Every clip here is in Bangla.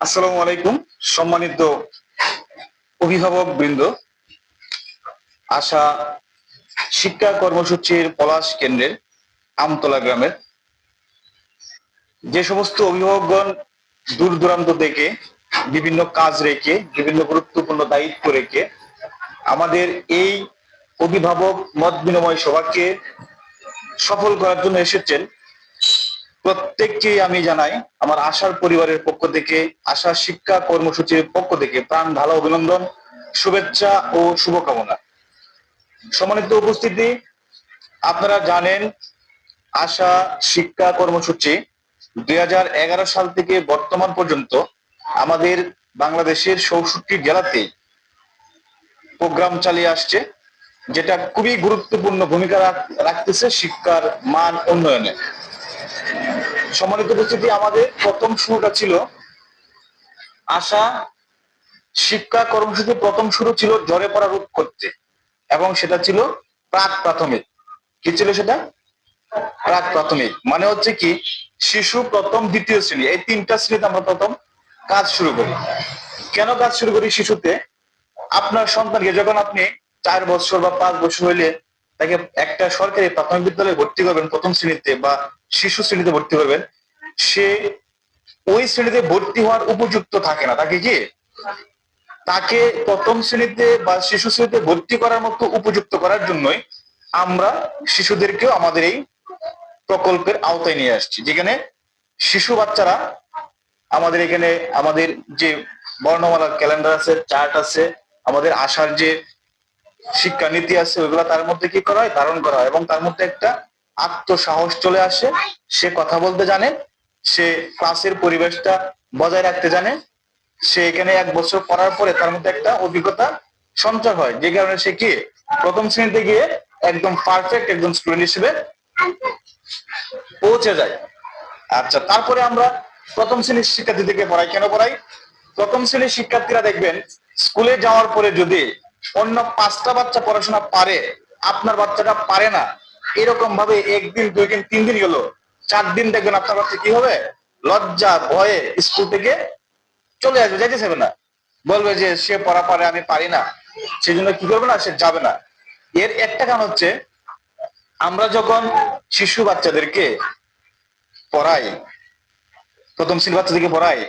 আসসালামু আলাইকুম, সম্মানিত অভিভাবক বৃন্দ। আশা শিক্ষা কর্মসূচির পলাশ কেন্দ্রের আমতলা গ্রামের। যে সমস্ত অভিভাবকগণ দূর দূরান্ত থেকে বিভিন্ন কাজ রেখে, বিভিন্ন গুরুত্বপূর্ণ দায়িত্ব রেখে আমাদের এই অভিভাবক মত বিনিময় সভাকে সফল করার জন্য এসেছেন প্রত্যেককেই আমি জানাই, আমার আশার পরিবারের পক্ষ থেকে, আশা শিক্ষা কর্মসূচির পক্ষ থেকে প্রাণ ভালো অভিনন্দন, শুভেচ্ছা ও শুভকামনা। সম্মানিত উপস্থিতি, আপনারা জানেন, আশা শিক্ষা কর্মসূচি দুই হাজার এগারো সাল থেকে বর্তমান পর্যন্ত আমাদের বাংলাদেশের চৌষট্টি জেলাতেই প্রোগ্রাম চালিয়ে আসছে, যেটা খুবই গুরুত্বপূর্ণ ভূমিকা রাখতেছে শিক্ষার মান উন্নয়নে। সম্মানিত উপস্থিতি, আমাদের প্রথম শুরুটা ছিল আশা শিক্ষা কর্মসূচি প্রথম শুরু ছিল জ্বরে পড়া রোধ করতে, এবং সেটা ছিল প্রাক প্রাথমিক। কি ছিল সেটা? প্রাক প্রাথমিক। মানে হচ্ছে কি, শিশু প্রথম দ্বিতীয় শ্রেণি, এই তিনটা শ্রেণীতে আমরা প্রথম কাজ শুরু করি। কেন কাজ শুরু করি শিশুতে? আপনার সন্তানকে যখন আপনি চার বছর বা পাঁচ বছর হইলে তাকে একটা সরকারি প্রাথমিক বিদ্যালয়ে ভর্তি করবেন প্রথম শ্রেণীতে বা শিশু শ্রেণীতে ভর্তি করবেন। সে ওই শ্রেণীতে ভর্তি হওয়ার উপযুক্ত থাকে না। তাকে কি? তাকে প্রথম শ্রেণীতে বা শিশু শ্রেণীতে ভর্তি করার মতো উপযুক্ত করার জন্যই আমরা শিশুদেরকেও আমাদের এই প্রকল্পের আওতায় নিয়ে আসছি। যেখানে শিশু বাচ্চারা আমাদের এখানে আমাদের যে বর্ণমালা ক্যালেন্ডার আছে, চার্ট আছে, আমাদের আসার যে শিক্ষা নীতি আছে, ওইগুলা তার মধ্যে কি করা হয়? ধারণ করা হয় এবং তার মধ্যে একটা আত্মসাহস চলে আসে, সে কথা বলতে জানে, সে ক্লাসের পরিবেশটা বজায় রাখতে জানে, সে এখানে এক বছর পড়ার পরে তার মধ্যে একটা অভিজ্ঞতা সঞ্চয় হয়, যে কারণে সে কি প্রথম শ্রেণীতে গিয়ে একদম পারফেক্ট একজন স্টুডেন্ট হিসেবে পৌঁছে যায়। আচ্ছা তারপরে আমরা প্রথম শ্রেণির শিক্ষার্থীদেরকে পড়াই। কেন পড়াই? প্রথম শ্রেণির শিক্ষার্থীরা দেখবেন, স্কুলে যাওয়ার পরে যদি অন্য পাঁচটা বাচ্চা পড়াশোনা পারে, আপনার বাচ্চাটা পারে না এরকম ভাবে একদিন দুই দিন তিন দিন গেল। চার দিন দেখবেন আপনার বাচ্চা কি হবে? লজ্জা, ভয়ে স্কুল থেকে চলে আসবে যাইতে চাইবে না। বলবে যে, সে পড়া পারে, আমি পারি না। সেই জন্য কি করবে না? সে যাবে না। এর একটা কারণ হচ্ছে, আমরা যখন শিশু বাচ্চাদেরকে পড়াই, প্রথম শ্রেণি বাচ্চাদেরকে পড়াই,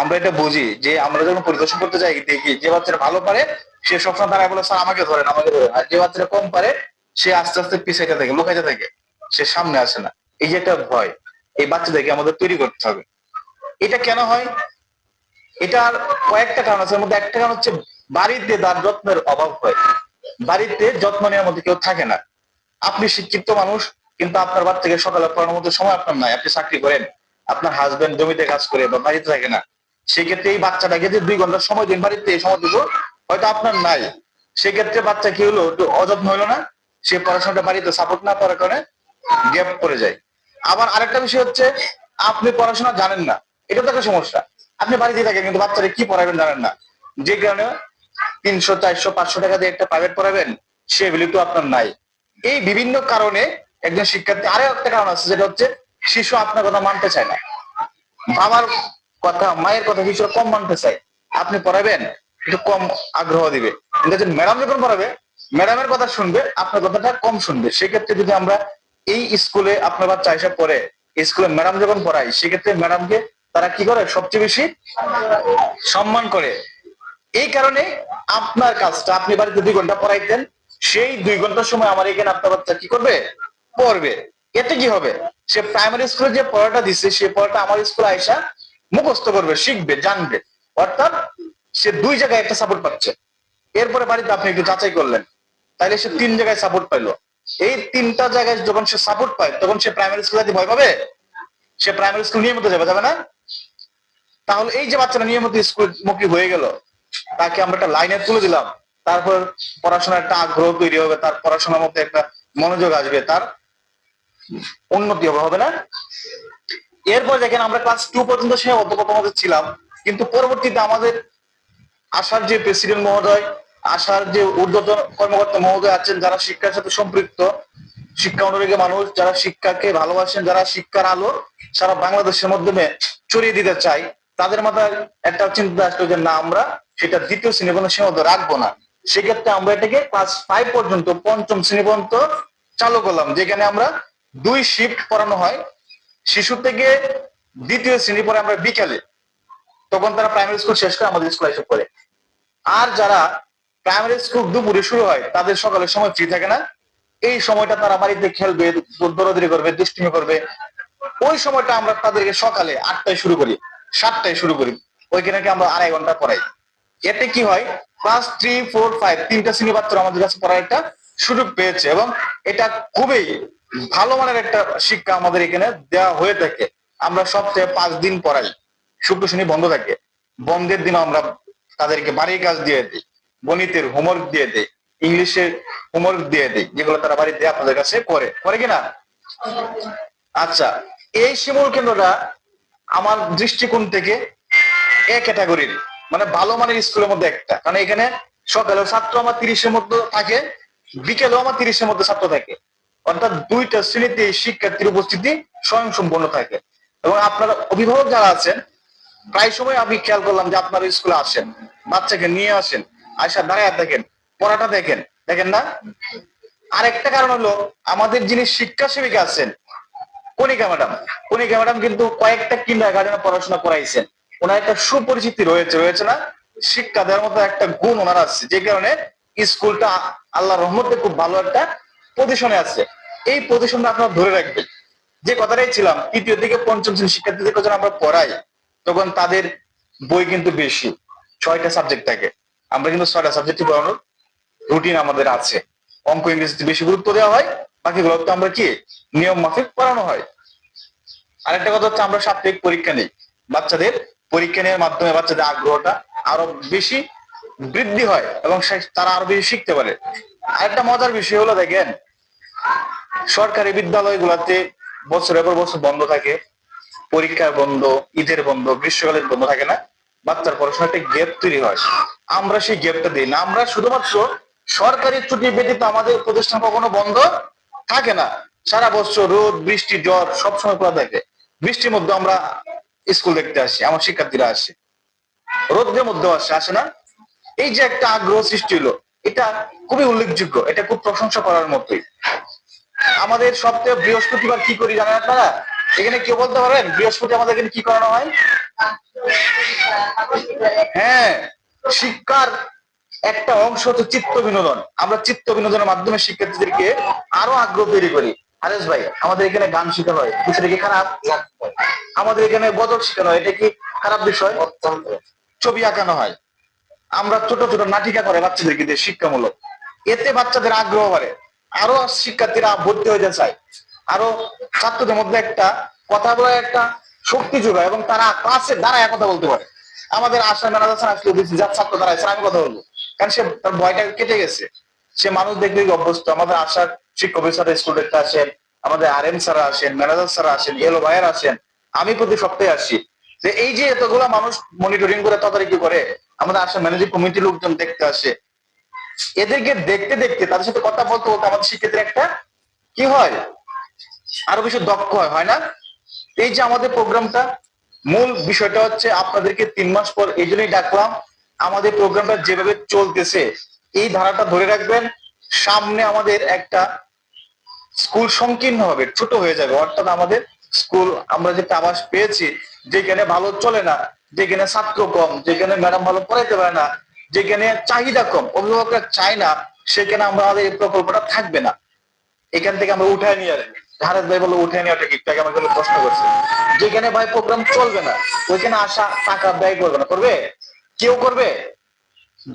আমরা এটা বুঝি যে, আমরা যখন পরিদর্শন করতে যাই, দেখি যে বাচ্চারা ভালো পারে, সে সবসময় তারা বলে, স্যার, আমাকে ধরেন আমাকে ধরেন। আর যে বাচ্চারা কম পারে সে আস্তে আস্তে পিছাইতে থাকে লুকাইতে থাকে, সে সামনে আসে না। এই যে একটা ভয়, এই বাচ্চাদেরকে আমাদের তৈরি করতে হবে। এটা কেন হয়? এটার কয়েকটা কারণ আছে। মধ্যে একটা কারণ হচ্ছে বাড়িতে তার যত্নের অভাব হয়। বাড়িতে যত্ন নেওয়ার মধ্যে কেউ থাকে না। আপনি শিক্ষিত মানুষ, কিন্তু আপনার বাচ্চাকে সকালে পড়ানোর মধ্যে সময় আপনার নাই। আপনি চাকরি করেন, আপনার হাজবেন্ড জমিতে কাজ করে বা বাড়িতে থাকে না। সেক্ষেত্রে এই বাচ্চাটাকে যে দুই ঘণ্টা সময় দিন, বাড়িতে এই সময় দিব, হয়তো আপনার নাই। সেক্ষেত্রে বাচ্চা কি হলো? একটু অযত্ন হলো না? সে পড়াশোনাটা বাড়িতে সাপোর্ট না করার কারণে গ্যাপ পড়ে যায়। আবার আরেকটা বিষয় হচ্ছে, আপনি পড়াশোনা জানেন না। এটা তো একটা সমস্যা। আপনি বাড়িতে থাকেন, কিন্তু বাচ্চারা কি পড়াবেন জানেন না। যে কারণে তিনশো, চারশো, পাঁচশো টাকা দিয়ে একটা প্রাইভেট পড়াবেন, সে এবিলিটি আপনার নাই। এই বিভিন্ন কারণে একজন শিক্ষার্থী, আরও একটা কারণ আছে, যেটা হচ্ছে শিশু আপনার কথা মানতে চায় না। বাবার কথা, মায়ের কথা শিশুরা কম মানতে চায়। আপনি পড়াবেন, একটু কম আগ্রহ দিবে। কিন্তু ম্যাডাম যখন পড়াবে ম্যাডামের কথা শুনবে, আপনার কথাটা কম শুনবে। সেক্ষেত্রে যদি আমরা এই স্কুলে আপনার বাচ্চা এসে পড়ে স্কুলে ম্যাডাম যখন পড়াই সেক্ষেত্রে ম্যাডামকে তারা কি করে? সবচেয়ে বেশি সম্মান করে। এই কারণে আপনার কাজটা, আপনি বাড়িতে দুই ঘণ্টা পড়াইতেন, সেই দুই ঘণ্টার সময় আমার এখানে আপনার বাচ্চা কি করবে? পড়বে। এতে কি হবে? সে প্রাইমারি স্কুলে যে পড়াটা দিচ্ছে সে পড়াটা আমার স্কুলে আইসা মুখস্থ করবে, শিখবে, জানবে। অর্থাৎ সে দুই জায়গায় একটা সাপোর্ট পাচ্ছে। এরপরে বাড়িতে আপনি একটু যাচাই করলেন। তাইলে সে তিন জায়গায় সাপোর্ট পাইলো। এই তিনটা জায়গায় যখন সে সাপোর্ট পায়, তখন সে প্রাইমারি স্কুলে ভয় পাবে? সে প্রাইমারি স্কুল নিয়মিত যাবে যাবে না? তাহলে এই যে বাচ্চাটা নিয়মিত স্কুল মুখী হয়ে গেল, তাকে আমরা একটা লাইনে তুলে দিলাম। তারপর পড়াশোনার একটা আগ্রহ তৈরি হবে, তার পড়াশোনার মধ্যে একটা মনোযোগ আসবে, তার উন্নতি হবে হবে না? এরপর দেখেন আমরা ক্লাস টু পর্যন্ত সে অধ্যাপক মধ্যে ছিলাম, কিন্তু পরবর্তীতে আমাদের আসার যে প্রেসিডেন্ট মহোদয় আশার যে ঊর্ধ্বতন কর্মকর্তা মহোদয় আছেন, যারা শিক্ষার সাথে সম্পৃক্ত, শিক্ষা অনুরাগী মানুষ, যারা শিক্ষাকে ভালোবাসেন, যারা শিক্ষার আলো সারা বাংলাদেশের মাধ্যমে ছড়িয়ে দিতে চাই তাদের মাথায় একটা চিন্তা আসলো যে না, আমরা সেটা দ্বিতীয় শ্রেণি কোনো সীমাবদ্ধ রাখব না। সেক্ষেত্রে আমরা এটাকে ক্লাস ফাইভ পর্যন্ত, পঞ্চম শ্রেণি পর্যন্ত চালু করলাম, যেখানে আমরা দুই শিফট পড়ানো হয়। শিশু থেকে দ্বিতীয় শ্রেণি পরে আমরা বিকালে, তখন তারা প্রাইমারি স্কুল শেষ করে আমাদের স্কুলে এসে পড়ে। আর যারা প্রাইমারি স্কুল দুপুরে শুরু হয়, তাদের সকালের সময় ফ্রি থাকে না। এই সময়টা তারা বাড়িতে খেলবে, দৌড়াদৌড়ি করবে, দুষ্টুমি করবে। ওই সময়টা আমরা তাদেরকে সকালে আটটায় শুরু করি, সাতটায় শুরু করি। ওইখানে আমরা আড়াই ঘণ্টা পড়াই। এতে কি হয় ক্লাস থ্রি ফোর ফাইভ তিনটা শ্রেণি বাচ্চারা আমাদের কাছে পড়ার একটা সুযোগ পেয়েছে এবং এটা খুবই ভালো মানের একটা শিক্ষা আমাদের এখানে দেওয়া হয়ে থাকে। আমরা সপ্তাহে পাঁচ দিন পড়াই। শুক্র শনি বন্ধ থাকে। বন্ধের দিন আমরা তাদেরকে বাড়ির কাজ দিয়ে দিই। গণিতের হোমওয়ার্ক দিয়ে দেয়, ইংলিশের হোমওয়ার্ক দিয়ে দেয়, যেগুলো তারা বাড়িতে আপনাদের কাছে করে। করে কিনা আচ্ছা এই শিমুল কেন্দ্রটা আমার দৃষ্টিকোণ থেকে এ ক্যাটাগরির মানে ভালো মানের স্কুলের মধ্যে একটা। কারণ এখানে সকালেও ছাত্র আমার তিরিশের মধ্যে থাকে, বিকেলেও আমার তিরিশের মধ্যে ছাত্র থাকে। অর্থাৎ দুইটা শ্রেণীতে শিক্ষার্থীর উপস্থিতি স্বয়ং সম্পন্ন থাকে। এবং আপনারা অভিভাবক যারা আছেন, প্রায় সময় আমি খেয়াল করলাম যে আপনারা স্কুলে আসেন, বাচ্চাকে নিয়ে আসেন। আয়সা দাঁড়ায় দেখেন, পড়াটা দেখেন দেখেন না? আরেকটা কারণ হলো, আমাদের যিনি শিক্ষা সেবিকা আছেন, কণিকা ম্যাডাম কণিকা ম্যাডাম কিন্তু কয়েকটা কিন্ডার গার্ডেনে পড়াশোনা করাইছেন। ওনার একটা সুপরিচিতি রয়েছে রয়েছে না? শিক্ষা দেওয়ার মতো একটা গুণ ওনার আছে, যে কারণে স্কুলটা আল্লাহ রহমতে খুব ভালো একটা পজিশনে আছে। এই পজিশনটা আপনারা ধরে রাখবেন। যে কথাটাই ছিলাম, তৃতীয় থেকে পঞ্চম শ্রেণি শিক্ষার্থীদের যখন আমরা পড়াই, তখন তাদের বই কিন্তু বেশি, ছয়টা সাবজেক্ট থাকে। আমরা কিন্তু ছয়টা সাবজেক্টই পড়ানোর রুটিন আমাদের আছে। অঙ্ক ইংরেজিতে বেশি গুরুত্ব দেওয়া হয়, বাকিগুলো তো আমরা কি? নিয়ম মাফিক পড়ানো হয়। আরেকটা কথা হচ্ছে আমরা সাপ্তাহিক পরীক্ষা নেই। বাচ্চাদের পরীক্ষা নেওয়ার মাধ্যমে বাচ্চাদের আগ্রহটা আরও বেশি বৃদ্ধি হয় এবং তারা আরও বেশি শিখতে পারে। আরেকটা মজার বিষয় হলো দেখেন, সরকারি বিদ্যালয়গুলোতে বছরের পর বছর বন্ধ থাকে পরীক্ষার বন্ধ, ঈদের বন্ধ, গ্রীষ্মকালের বন্ধ থাকে না। বাচ্চার পড়াশোনা একটা গ্যাপ তৈরি হয়। আমরা সেই গ্যাপটা দিই না। আমরা শুধুমাত্র সরকারি ছুটি ব্যতীত আমাদের প্রতিষ্ঠান কখনো বন্ধ থাকে না। সারা বছর রোদ, বৃষ্টি, জ্বর সবসময় খোলা থাকে। বৃষ্টির মধ্যে আমরা স্কুল দেখতে আসি, আমার শিক্ষার্থীরা আসে। রোদ্রের মধ্যেও আসে আসে না। এই যে একটা আগ্রহ সৃষ্টি হলো, এটা খুবই উল্লেখযোগ্য, এটা খুব প্রশংসা করার মতোই। আমাদের সপ্তাহে বৃহস্পতিবার কি করি জানেন আপনারা? এখানে কেউ বলতে পারেন বৃহস্পতি আমাদের এখানে কি করানো হয়? হ্যাঁ শিক্ষার একটা অংশ হচ্ছে চিত্ত বিনোদন। আমরা চিত্ত বিনোদনের মাধ্যমে শিক্ষার্থীদেরকে আরও আগ্রহ তৈরি করি। হারেস ভাই, আমাদের এখানে গান শেখানো হয়। বিষয়টা কি খারাপ? আমাদের এখানে গজল শেখানো হয়। এটা কি খারাপ বিষয়? ছবি আঁকানো হয়। আমরা ছোট ছোট নাটিকা করে বাচ্চাদেরকে দিয়ে শিক্ষামূলক। এতে বাচ্চাদের আগ্রহ বাড়ে। আরও শিক্ষার্থীরা ভর্তি যায় চায়। আরও ছাত্রদের মধ্যে একটা কথা বলার একটা শক্তি যোগায় এবং তারা ক্লাসে দাঁড়ায় কথা বলতে পারে। আমাদের ম্যানেজার স্যার আসলে যার ছাত্র দাঁড়ায় আমি কথা বলব। কারণ সে তার ভয়টা কেটে গেছে। সে মানুষ দেখলে অভ্যস্ত? আমাদের আশার শিক্ষক স্কুল দেখতে আসেন, আমাদের আর এম স্যার আসেন, ম্যানেজার স্যার আসেন, এলো ভাইয়ার আসেন। আমি প্রতি সপ্তাহে আসি। যে এই যে এতগুলা মানুষ মনিটরিং করে, তদারকি করে, আমাদের আশা ম্যানেজিং কমিটি লোকজন দেখতে আসে। এদেরকে দেখতে দেখতে, তাদের সাথে কথা বলতে বলতে আমাদের শিক্ষার্থীর একটা কি হয়? আরও বেশি দক্ষ হয় হয় না? এই যে আমাদের প্রোগ্রামটা, মূল বিষয়টা হচ্ছে আপনাদেরকে তিন মাস পর এই জন্যই ডাকলাম, আমাদের প্রোগ্রামটা যেভাবে চলতেছে, এই ধারাটা ধরে রাখবেন, সামনে আমাদের একটা স্কুল সংকীর্ণ হবে, ছোট হয়ে যাবে, অর্থাৎ আমাদের স্কুল, আমরা যে আবাস পেয়েছি, যেখানে ভালো চলে না, যেখানে ছাত্র কম, যেখানে ম্যাডাম ভালো পড়াইতে পারে না, যেখানে চাহিদা কম, অভিভাবকরা চায় না, সেখানে আমরা আমাদের এই প্রকল্পটা থাকবে না। এখান থেকে আমরা উঠায় নিয়ে আসব। হারেদ ভাই বলে উঠে নেওয়াটা কি তাকে আমাকে প্রশ্ন করছে। যেখানে ভাই প্রোগ্রাম চলবে না, ওইখানে আসা টাকা ব্যয় করবে না। করবে? কেউ করবে?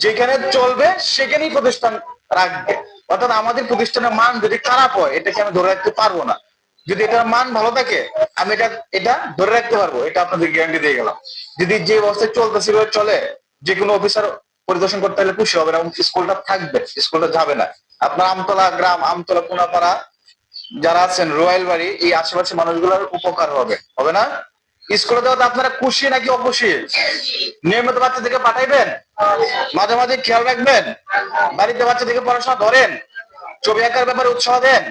যেখানে চলবে, সেখানেই প্রতিষ্ঠান রাখবে। অর্থাৎ আমাদের প্রতিষ্ঠানের মান যদি খারাপ হয়, এটাকে আমি ধরে রাখতে পারব না। যদি এটার মান ভালো থাকে, আমি এটা এটা ধরে রাখতে পারব। এটা আপনাদের গ্যারান্টি দিয়ে গেলাম। যদি যে অবস্থায় চলতেছে সেভাবে চলে, যে কোনো অফিসার পরিদর্শন করতে হলে খুশি হবে না, এবং স্কুলটা থাকবে, স্কুলটা যাবে না। আপনার আমতলা গ্রাম, আমতলা কোনাপাড়া যারা আছেন রয়্যাল বাড়ি, এই আশেপাশে মানুষগুলোর উপকার হবে হবে না? স্কুলে দেওয়াতে আপনারা খুশি নাকি অখুশি? নিয়মিত বাচ্চাদেরকে পাঠাইবেন? মাঝে মাঝে খেয়াল রাখবেন? বাড়িতে বাচ্চাদেরকে পড়াশোনা ধরেন? ছবি আঁকার ব্যাপারে উৎসাহ দেন?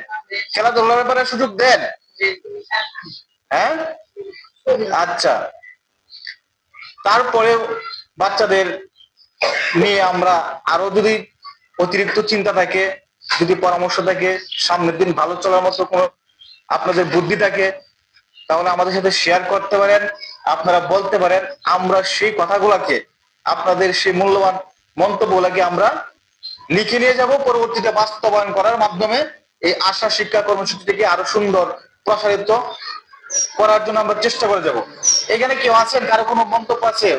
খেলাধুলার ব্যাপারে সুযোগ দেন? হ্যাঁ? আচ্ছা। তারপরে বাচ্চাদের নিয়ে আমরা আরও যদি অতিরিক্ত চিন্তা থাকে যদি পরামর্শ থাকে, সামনের দিন ভালো চলার মতো কোনো আপনাদের বুদ্ধি থাকে, তাহলে আমাদের সাথে শেয়ার করতে পারেন, আপনারা বলতে পারেন, আমরা সেই কথাগুলোকে, আপনাদের সেই মূল্যবান মন্তব্যগুলোকে আমরা লিখে নিয়ে যাব, পরবর্তীতে বাস্তবায়ন করার মাধ্যমে এই আশা শিক্ষা কর্মসূচিটিকে আরও সুন্দর প্রসারিত করার জন্য আমরা চেষ্টা করে যাব। এখানে কেউ আছেন? কারও কোনো মন্তব্য আছে?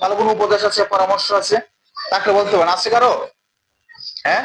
ভালো কোনো উপদেশ আছে, পরামর্শ আছে? তাকে বলতে পারেন। আছে কারও? হ্যাঁ?